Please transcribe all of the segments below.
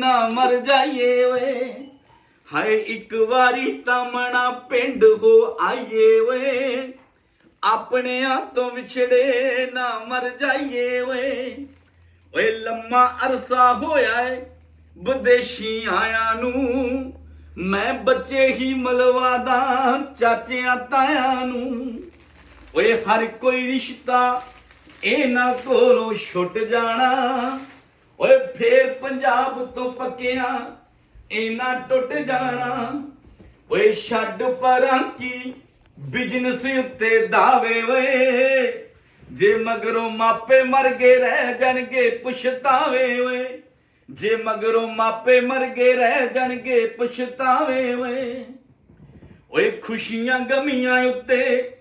ਨਾ ਮਰ ਜਾਈਏ ਵੇ। ਹਾਏ, ਇੱਕ ਵਾਰੀ ਤਮਣਾ ਪਿੰਡ ਹੋ ਆਈਏ ਓਏ ਆਪਣਿਆਂ ਤੋਂ ਵਿਛੜੇ ਨਾ ਮਰ ਜਾਈਏ ਓਏ ਓਏ, ਲੰਮਾ ਅਰਸਾ ਹੋਇਆ ਏ ਵਿਦੇਸ਼ੀ ਆਇਆਂ ਨੂੰ। ਮੈਂ ਬੱਚੇ ਹੀ ਮਲਵਾਦਾ ਚਾਚਿਆਂ ਤਾਇਆਂ ਨੂੰ। ਓਏ, ਹਰ ਕੋਈ ਰਿਸ਼ਤਾ ਇਹਨਾਂ ਕੋਲੋਂ ਛੁੱਟ ਜਾਣਾ। ਓਏ ਫੇਰ ਪੰਜਾਬ ਤੋਂ ਪੱਕਿਆਂ, ਇਹਨਾਂ ਟੁੱਟ ਜਾਣਾ। ਓਏ ਛੱਡ ਪਰਾਂ ਕੀ ਬਿਜ਼ਨਸ ਉੱਤੇ ਦਾਵੇ ਓਏ। ਜੇ ਮਗਰੋਂ ਮਾਪੇ ਮਰ ਗਏ, ਰਹਿ ਜਾਣਗੇ ਪੁਛਤਾਵੇ ਓਏ। ਜੇ ਮਗਰੋਂ ਮਾਪੇ ਮਰ ਗਏ, ਰਹਿ ਜਾਣਗੇ ਪੁਛਤਾਵੇ ਓਏ। ਓਏ ਖੁਸ਼ੀਆਂ ਗਮੀਆਂ ਉੱਤੇ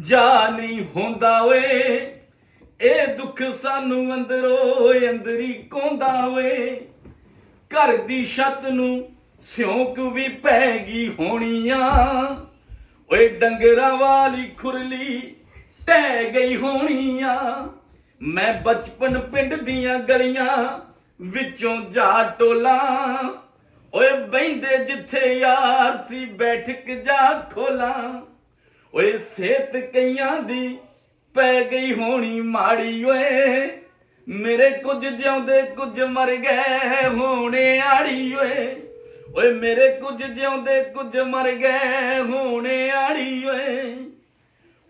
ਜਾ ਨਹੀਂ ਹੁੰਦਾ ਓਏ। ਇਹ ਦੁੱਖ ਸਾਨੂੰ ਅੰਦਰੋਂ ਅੰਦਰੀ ਕੋਂਦਾ ਓਏ। ਘਰ ਦੀ ਛੱਤ ਨੂੰ ਸਿਉਂਕ ਵੀ ਪੈ ਗਈ ਹੋਣੀਆਂ। ਓਏ ਡੰਗਰਾਂ ਵਾਲੀ ਖੁਰਲੀ ਟਹਿ ਗਈ ਹੋਣੀਆਂ। ਮੈਂ ਬਚਪਨ ਪਿੰਡ ਦੀਆਂ ਗਲੀਆਂ ਵਿੱਚੋਂ ਜਾ ਟੋਲਾ। ਓਏ ਬੈਂਦੇ ਜਿੱਥੇ ਯਾਰ ਸੀ ਬੈਠਕ ਜਾ ਖੋਲਾ। ਓਏ ਸਿਹਤ ਕਈਆਂ ਦੀ ਪੈ ਗਈ ਹੋਣੀ ਮਾੜੀ ਓਏ। ਮੇਰੇ ਕੁਝ ਜਿਉਂਦੇ ਕੁਝ ਮਰ ਗਏ ਹੋਣੇ ਆੜੀ ਓਏ। ਓਏ ਮੇਰੇ ਕੁਝ ਜਿਉਂਦੇ ਕੁਝ ਮਰ ਗਏ ਹੋਣੇ ਆੜੀ ਓਏ।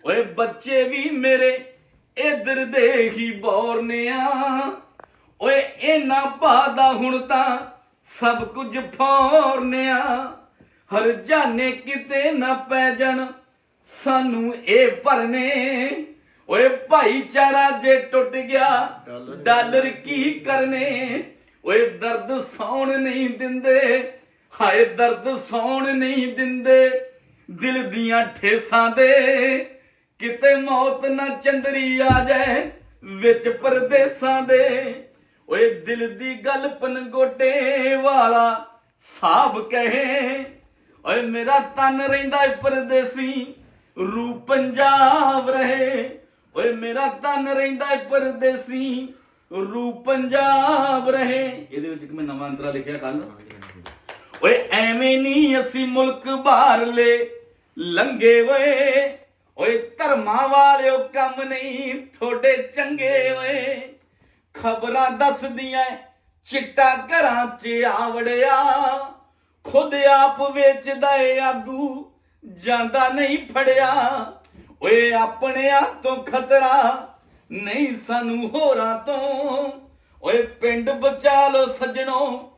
ਓਏ ਬੱਚੇ ਵੀ ਮੇਰੇ ਇਧਰ ਦੇ ਹੀ ਬੋਰਨਿਆ ਓਏ ਇਹਨਾਂ ਬਾਦਾ ਹੁਣ ਤਾਂ ਸਭ ਕੁਝ ਆ। ਹਰ ਜਾਣੇ ਕਿਤੇ ਨਾ ਪੈ ਜਾਣ ਸਾਨੂੰ ਇਹ ਭਰਨੇ। ਓਏ ਭਾਈਚਾਰਾ ਜੇ ਟੁੱਟ ਗਿਆ ਡਾਲਰ ਕੀ ਕਰਨੇ? ਓਏ ਦਰਦ ਸੌਣ ਨਹੀਂ ਦਿੰਦੇ ਹਾਏ ਦਰਦ ਸੌਣ ਨਹੀਂ ਦਿੰਦੇ। ਦਿਲ ਦੀਆਂ ਠੇਸਾਂ ਦੇ ਕਿਤੇ ਮੌਤ ਨਾ ਚੰਦਰੀ ਆ ਜਾਏ ਵਿੱਚ ਪਰਦੇਸਾਂ ਦੇ। ਓਏ ਦਿਲ ਦੀ ਗੱਲ ਪਨਗੋਟੇ ਵਾਲਾ ਸਾਬ ਕਹੇ ਓਏ ਮੇਰਾ ਤਨ ਰਹਿੰਦਾ ਪਰਦੇਸੀ ਰੂ ਪੰਜਾਬ ਰਹੇ। ਓਏ ਮੇਰਾ ਤਨ ਰਹਿੰਦਾ ਏ ਪਰਦੇਸੀ ਰੂ ਪੰਜਾਬ ਰਹੇ। ਇਹਦੇ ਵਿੱਚ ਇੱਕ ਮੈਂ ਨਵਾਂ ਅੰਤਰਾ ਲਿਖਿਆ ਕੱਲ ਓਏ ਐਵੇਂ ਨਹੀਂ ਅਸੀਂ ਮੁਲਕ ਬਾਹਰਲੇ ਲੰਗੇ ਓਏ। ਓਏ ਧਰਮਾਂ ਵਾਲਿਓ ਕੰਮ ਨਹੀਂ ਥੋੜੇ ਚੰਗੇ ਓਏ। ਖਬਰਾਂ ਦੱਸਦੀਆਂ ਚਿੱਟਾ ਘਰਾਂ 'ਚ ਆਵੜਿਆ। ਖੁਦ ਆਪ ਵੇਚਦਾ ਏ ਆਗੂ, ਜਾਂਦਾ ਨਹੀਂ ਫੜਿਆ। ਓਏ ਆਪਣਿਆਂ ਤੋਂ ਖਤਰਾ ਨਹੀਂ ਸਾਨੂੰ ਹੋਰਾਂ ਤੋਂ। ਓਏ ਪਿੰਡ ਬਚਾ ਲੋ ਸੱਜਣੋ,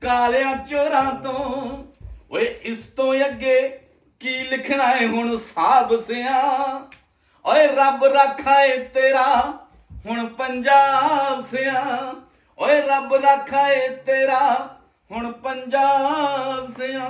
ਕਾਲਿਆਂ ਚੋਰਾਂ ਤੋਂ। ਓਏ ਇਸ ਤੋਂ ਅੱਗੇ ਕੀ ਲਿਖਣਾ ਏ ਹੁਣ ਸਾਬ ਸਿਆ। ਓਏ ਰੱਬ ਰਾਖਾ ਏ ਤੇਰਾ ਹੁਣ ਪੰਜਾਬ ਸਿਆ। ਓਏ ਰੱਬ ਰਾਖਾ ਏ ਤੇਰਾ ਹੁਣ ਪੰਜਾਬ ਸਿਆ।